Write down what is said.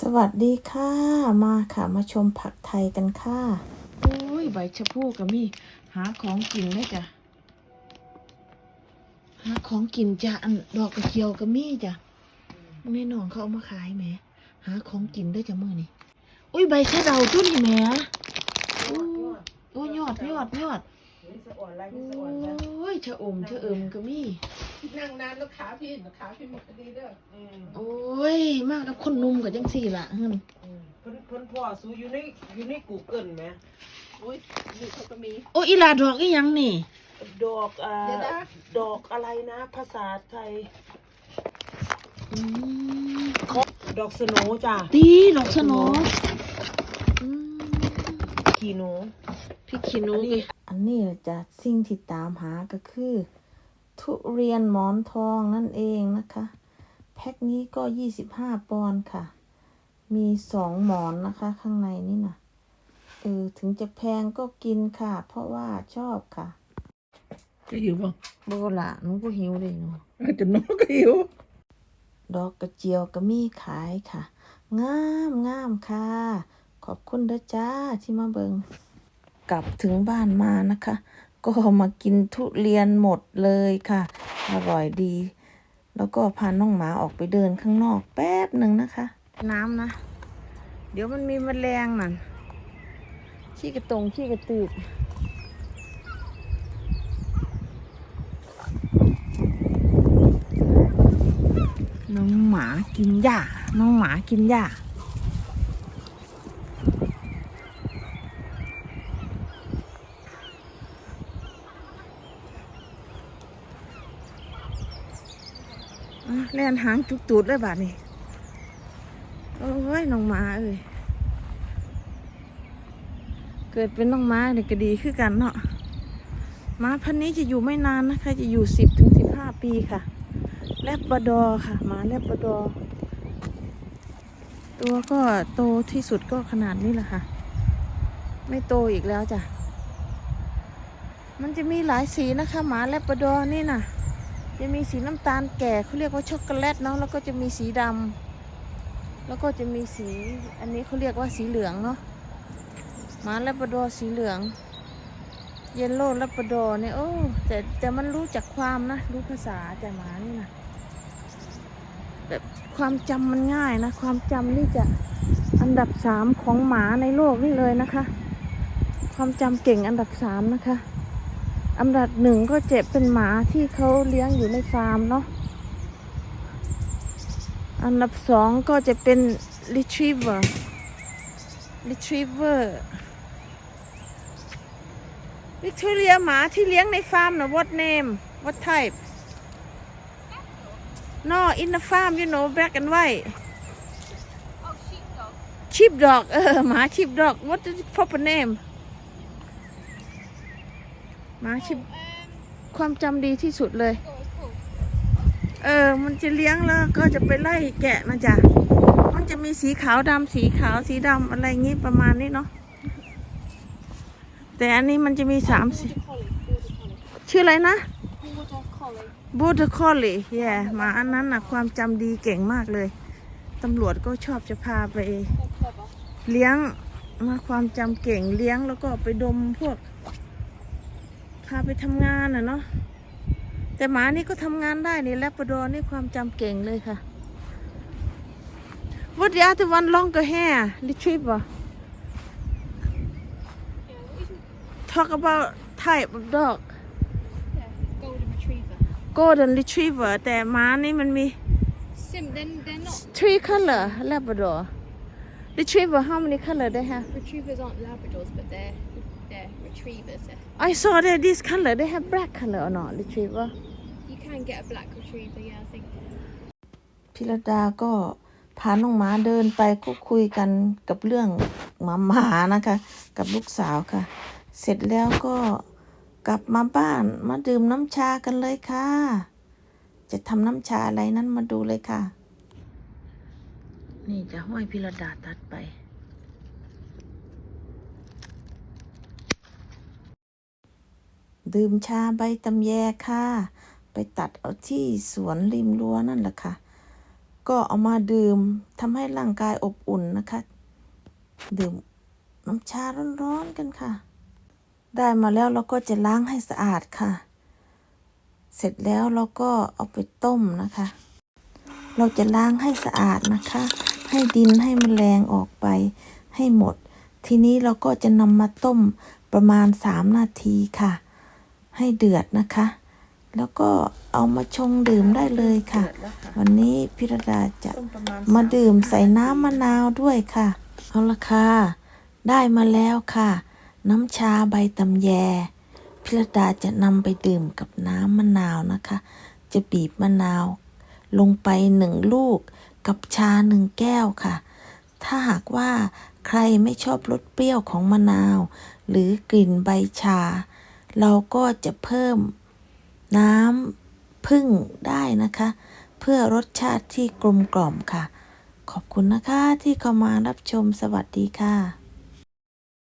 สวัสดีค่ะ มาค่ะ มาชมผักไทยกันค่ะโอ้ยใบชะพูก็มีหาของกินเลยจ้ะหาของกินจ้ะอันดอกกระเจียวก็มีจ้ะแม่น้องเขาเอามาขายแหมหาของกินได้จ้ะมือนี่อุ้ยใบชะเดาตุ้นนี่แหมโอ้โอ้ยยอดยอดยอดอ่อนอะไรโอ้ ยชะอมชะเอิมก็มี นั่งนานแล้วขาพี่ขาพี่หมดคดีเด้ออืมโอ้ย มากับคนหนุ่มกับจังสี่ละฮึ่นอืมเพิ่นเพิ่นพ่อสู้อยู่ในอยู่ในกูเกิลไหมอุ้ยนี่เขาก็มีโอ้ยอีหลาดอกอีหยังนี่ ดอกอ่าเดี๋ยวนะดอกอะไรนะ ภาษาไทยอืมดอกสโนว์จ้ะดีดอกสโนอืมขีหนู พี่ขี้หนูอันนี้จะสิ่งที่ตามหาก็คือ ทุเรียนหมอนทองนั่นเองนะคะ แพ็คนี้ก็25ปอนด์ค่ะ มีสองหมอนนะคะ ข้างในนี่นะเออถึงจะแพงก็กินค่ะ เพราะว่าชอบค่ะก็หิวป่ะโบละหนูก็หิวเลยหนูจะน้องก็หิว ดอกกระเจียวก็มีขายค่ะ งามงามค่ะ ขอบคุณเด้อจ้าที่มาเบิง กลับถึงบ้านมานะคะ ก็มากินทุเรียนหมดเลยค่ะ อร่อยดี แล้วก็พาน้องหมาออกไปเดินข้างนอกแป๊บหนึ่งนะคะ น้ำนะ เดี๋ยวมันมีแมลงนั่นขี้กระตงขี้กระตืดน้องหมากินหญ้า น้องหมากินหญ้า แล่นหางจุกตูดเลยบาดนี้โอ้ยน้องหมาเอ้ยเกิดเป็นน้องหมาเนี่ยก็ดีคือกันเนาะหมาพันนี้จะอยู่ไม่นานนะคะ จะอยู่สิบถึงสิบห้าปีค่ะแลบบดอค่ะหมาแลบบดอ ตัวก็โตที่สุดก็ขนาดนี้แหละค่ะ ไม่โตอีกแล้วจ้ะมันจะมีหลายสีนะคะ หมาแลบบดอนี่น่ะ จะมีสีน้ำตาลแก่เขาเรียกว่าช็อกโกแลตเนาะแล้วก็จะมีสีดำแล้วก็จะมีสีอันนี้เขาเรียกว่าสีเหลืองเนาะมาแลบราดอร์สีเหลือง เยลโล่แลบราดอร์เนี่ยโอ้แต่แต่มันรู้จักความนะรู้ภาษาแต่หมานี่นะแบบความจำมันง่ายนะ ความจำนี่จะอันดับสามของหมาในโลกนี่เลยนะคะ ความจำเก่งอันดับสามนะคะ อันดับหนึ่งก็เจ็บเป็นหมาที่เขาเลี้ยงอยู่ในฟาร์มเนาะ อันดับสองก็จะเป็น retriever retriever วิกตอเรียหมาที่เลี้ยงในฟาร์มนะ what name what type no in the farm you know black and white Oh, sheepdog. sheepdog เออหมา sheepdog what is the proper name หมา sheep Um, ความจำดีที่สุดเลย เออ มันจะเลี้ยงแล้วก็จะไปไล่แกะนะจ๊ะมันจะมีสีขาวดำสีขาวสีดำอะไรงี้ประมาณนี้เนาะ แต่อันนี้มันจะมีสามสีชื่ออะไรนะบูเดอร์คอลลี่แย่หมาอันนั้นนะความจำดีเก่งมากเลย ตำรวจก็ชอบจะพาไป เลี้ยงมาความจำเก่งเลี้ยงแล้วก็ไปดมพวก พาไปทำงานน่ะเนาะแต่หมานี่ก็ทำงานได้นี่แลบราดอร์นี่ความจำเก่งเลยค่ะ What the other one longer hair retriever Yeah, what is it? talk about type of dog Yeah, golden retriever. golden retriever แต่หมานี่มันมี Sim, then they're not. three color Labrador retriever how many color they have Retrievers aren't Labradors, but they're they're retrievers. They're, I saw that this color they have black color or not retriever you can get a black retriever. Yeah, I think. พิรดาก็พาน้องหมาเดินไปก็คุยกันกับเรื่องหมาหมานะคะ กับลูกสาวค่ะ เสร็จแล้วก็กลับมาบ้านมาดื่มน้ำชากันเลยค่ะ จะทำน้ำชาอะไรนั้นมาดูเลยค่ะ นี่จะห้อยพิรดาตัดไป ดื่มชาใบตำแยค่ะ ไปตัดเอาที่สวนริมรั้วนั่นแหละค่ะ ก็เอามาดื่มทำให้ร่างกายอบอุ่นนะคะ ดื่มน้ำชาร้อนๆกันค่ะ ได้มาแล้วเราก็จะล้างให้สะอาดค่ะ เสร็จแล้วเราก็เอาไปต้มนะคะ เราจะล้างให้สะอาดนะคะ ให้ดินให้มแมลงออกไปให้หมด ทีนี้เราก็จะนำมาต้มประมาณ 3 นาทีค่ะ ให้เดือดนะคะ แล้วก็เอามาชงดื่มได้เลยค่ะ วันนี้พิรดาจะมาดื่มใส่น้ำมะนาวด้วยค่ะ เอาละค่ะ ได้มาแล้วค่ะ น้ำชาใบตำแย พิรดาจะนำไปดื่มกับน้ำมะนาวนะคะ จะบีบมะนาว ลงไปหนึ่งลูก กับชาหนึ่งแก้วค่ะ ถ้าหากว่าใครไม่ชอบรสเปรี้ยวของมะนาว หรือกลิ่นใบชา เราก็จะเพิ่มน้ำพึ่งได้นะคะ เพื่อรสชาติที่กลมกล่อมค่ะ ขอบคุณนะคะที่เข้ามารับชมสวัสดีค่ะ